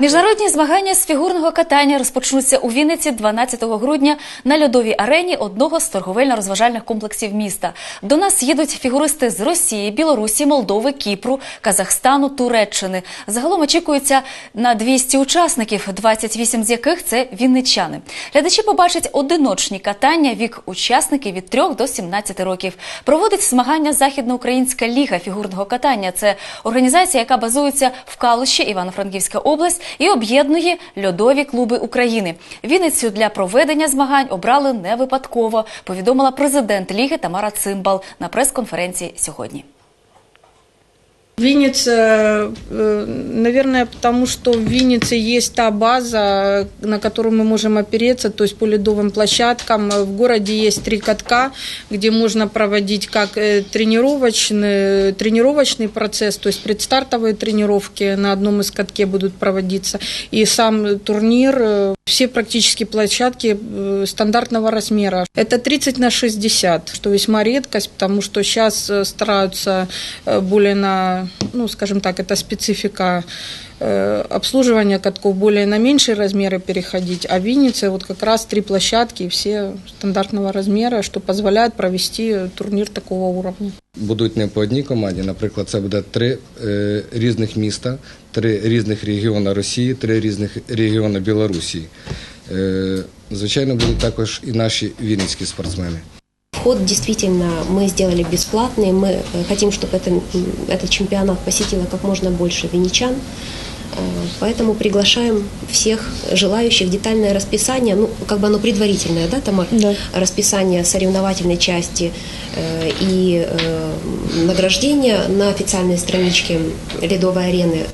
Міжнародні змагання з фігурного катання розпочнуться у Вінниці 12 грудня на льодовій арені одного з торговельно-розважальних комплексів міста. До нас їдуть фігуристи з Росії, Білорусі, Молдови, Кіпру, Казахстану, Туреччини. Загалом очікується на 200 учасників, 28 з яких це вінничани. Глядачі побачать одиночні катання вік учасників від 3 до 17 років. Проводить змагання Західноукраїнська ліга фігурного катання. Це організація, яка базується в Калуші, Івано-Франківська область, і об'єднує льодові клуби України. Вінницю для проведення змагань обрали не випадково. Повідомила президент ліги Тамара Цимбал на прес-конференції сьогодні. Винница, э, наверное, потому что в Виннице есть та база, на которую мы можем опереться, то есть по ледовым площадкам. В городе есть три катка, где можно проводить как э, тренировочный, тренировочный процесс, то есть предстартовые тренировки на одном из катке будут проводиться, и сам турнир, э, все практически площадки э, стандартного размера. Это 30 на 60, что весьма редкость, потому что сейчас э, стараются э, более на, ну, скажем так, это специфика обслуживания катков более на меньшие размеры переходить, а в Виннице вот как раз три площадки, все стандартного размера, что позволяет провести турнир такого уровня. будуть не по одній команді. Наприклад, це буде три е, різних міста, три різних регіони Росії, три різних регіони Білорусі. Е, звичайно, будуть також і наші вінницькі спортсмени. Вход действительно мы сделали бесплатный. Мы э, хотим, чтобы это, м, этот чемпионат посетило как можно больше винничан. Э, Поэтому приглашаем всех желающих. Детальное расписание, ну, как бы оно предварительное, да, Тамар? Да. Расписание соревновательной части э, и э, награждения на официальной страничке Ледовой арены